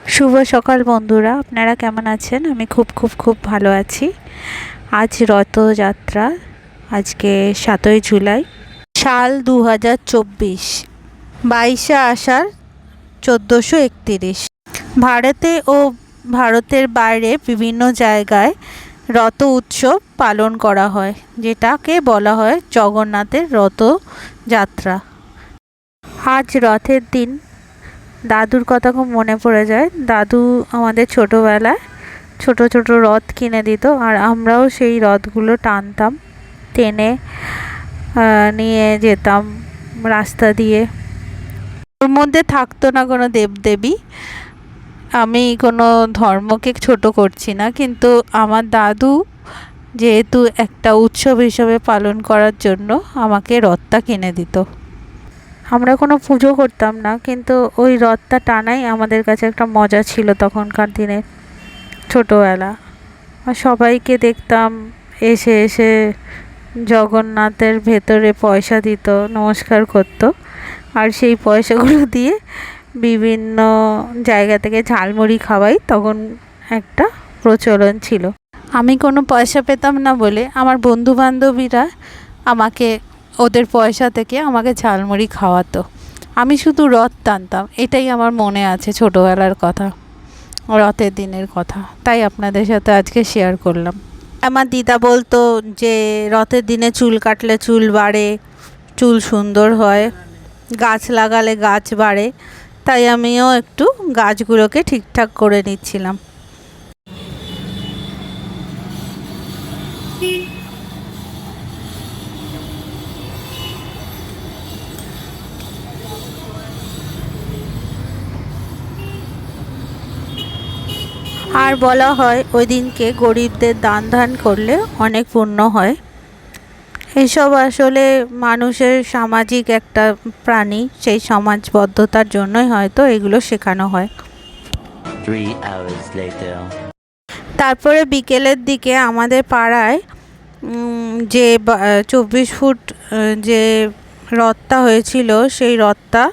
শুভ সকাল বন্ধুরা, আপনারা কেমন আছেন? আমি খুব খুব খুব ভালো আছি। আজ রথযাত্রা, আজকে সাতই জুলাই, সাল দু হাজার চব্বিশ, বাইশে আষাঢ়, চোদ্দোশো একতিরিশ। ভারতে ও ভারতের বাইরে বিভিন্ন জায়গায় রথ উৎসব পালন করা হয়, যেটাকে বলা হয় জগন্নাথের রথযাত্রা। আজ রথের দিন দাদুর কথা খুব মনে পড়ে যায়। দাদু আমাদের ছোটোবেলায় ছোট ছোট রথ কিনে দিত আর আমরাও সেই রথগুলো টানতাম, টেনে নিয়ে যেতাম রাস্তা দিয়ে। ওর মধ্যে থাকতো না কোনো দেবদেবী। আমি কোনো ধর্মকে ছোট করছি না, কিন্তু আমার দাদু যেহেতু একটা উৎসব হিসেবে পালন করার জন্য আমাকে রথটা কিনে দিত। আমরা কোনো পুজো করতাম না, কিন্তু ওই রথটা টানাই আমাদের কাছে একটা মজা ছিল তখনকার দিনে, ছোটোবেলা। আর সবাইকে দেখতাম এসে এসে জগন্নাথের ভেতরে পয়সা দিত, নমস্কার করতো। আর সেই পয়সাগুলো দিয়ে বিভিন্ন জায়গা থেকে ঝালমুড়ি খাওয়াই তখন একটা প্রচলন ছিল। আমি কোনো পয়সা পেতাম না বলে আমার বন্ধু বান্ধবীরা আমাকে ওদের পয়সা থেকে আমাকে ঝালমুড়ি খাওয়াতো। আমি শুধু রথ টানতাম, এটাই আমার মনে আছে ছোটোবেলার কথা, রথের দিনের কথা। তাই আপনাদের সাথে আজকে শেয়ার করলাম। আমার দিদা বলতো যে, রথের দিনে চুল কাটলে চুল বাড়ে, চুল সুন্দর হয়, গাছ লাগালে গাছ বাড়ে। তাই আমিও একটু গাছগুলোকে ঠিকঠাক করে নিচ্ছিলাম। আর বলা হয় ওই দিনকে গরিবদের দান ধান করলে অনেক পুণ্য হয় এসব আসলে মানুষের সামাজিক একটা প্রাণী সেই সমাজবদ্ধতার জন্যই হয়তো এগুলো শেখানো হয়. তারপরে বিকেলের দিকে আমাদের পাড়ায় যে চব্বিশ ফুট যে রথটা হয়েছিল সেই রথটা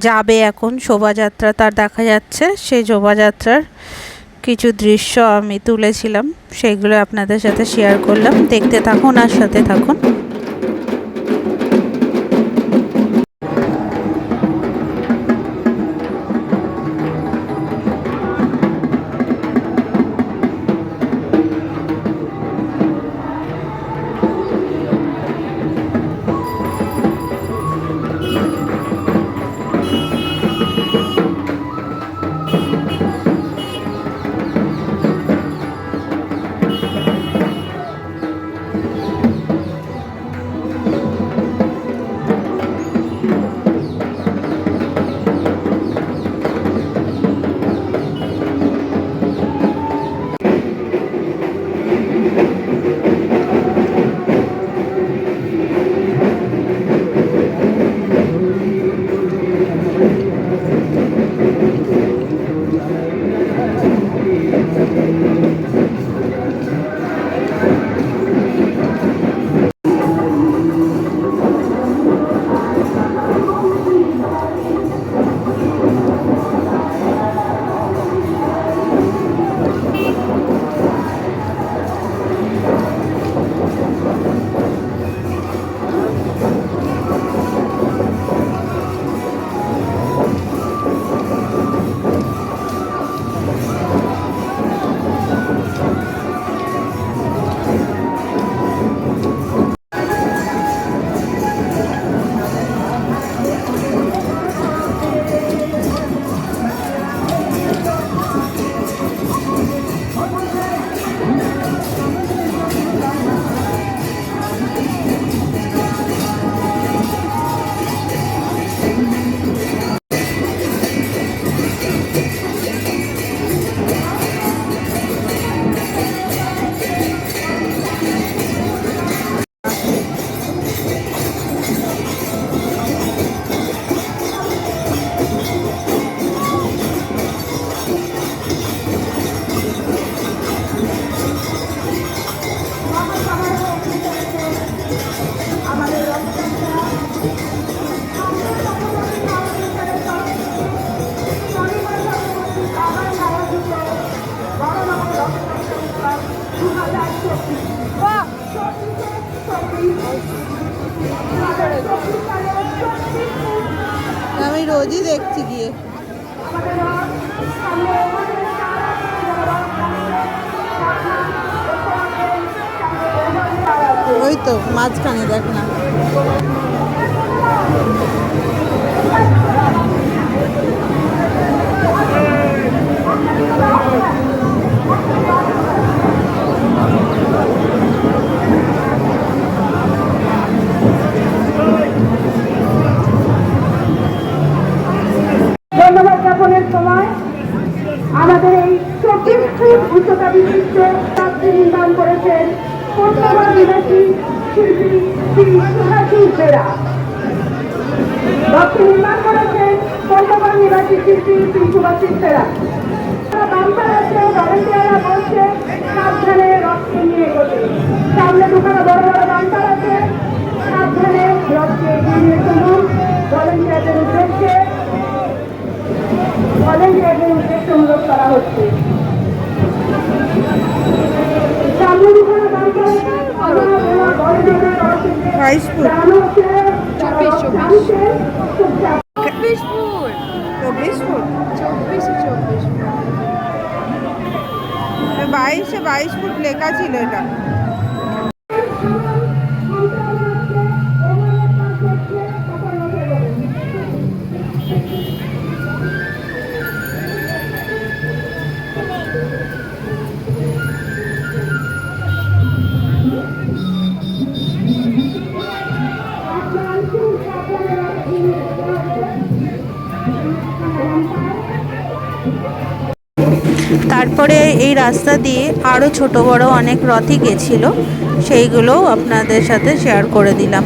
যাবে এখন শোভাযাত্রা তার দেখা যাচ্ছে সেই শোভাযাত্রার কিছু দৃশ্য আমি তুলেছিলাম সেগুলো আপনাদের সাথে শেয়ার করলাম। দেখতে থাকুন আর সাথে থাকুন। আমি রোজই দেখছি গিয়ে। ওই তো মাঝখানে দেখ না। ধন্যবাদ জ্ঞাপনের সময় আমাদের এই চব্বিশ উচ্চতা বিশিষ্ট চাকরি নির্মাণ করেছেন কলকাতা নিবাসী শিল্পী শ্রী রথটি নির্মাণ করেছেন কলকাতা নিবাসী শিল্পী শ্রী সুভাষী বেরা বাম্পার আছে ভলেন্টিয়াররা বাইশ ফুট জানানো হচ্ছে চব্বিশ চব্বিশ চব্বিশ ফুট চব্বিশ ফুট বাইশে বাইশ ফুট লেখা ছিল এটা তারপরে এই রাস্তা দিয়ে আরও ছোট বড় অনেক রথই গেছিল, সেইগুলোও আপনাদের সাথে শেয়ার করে দিলাম।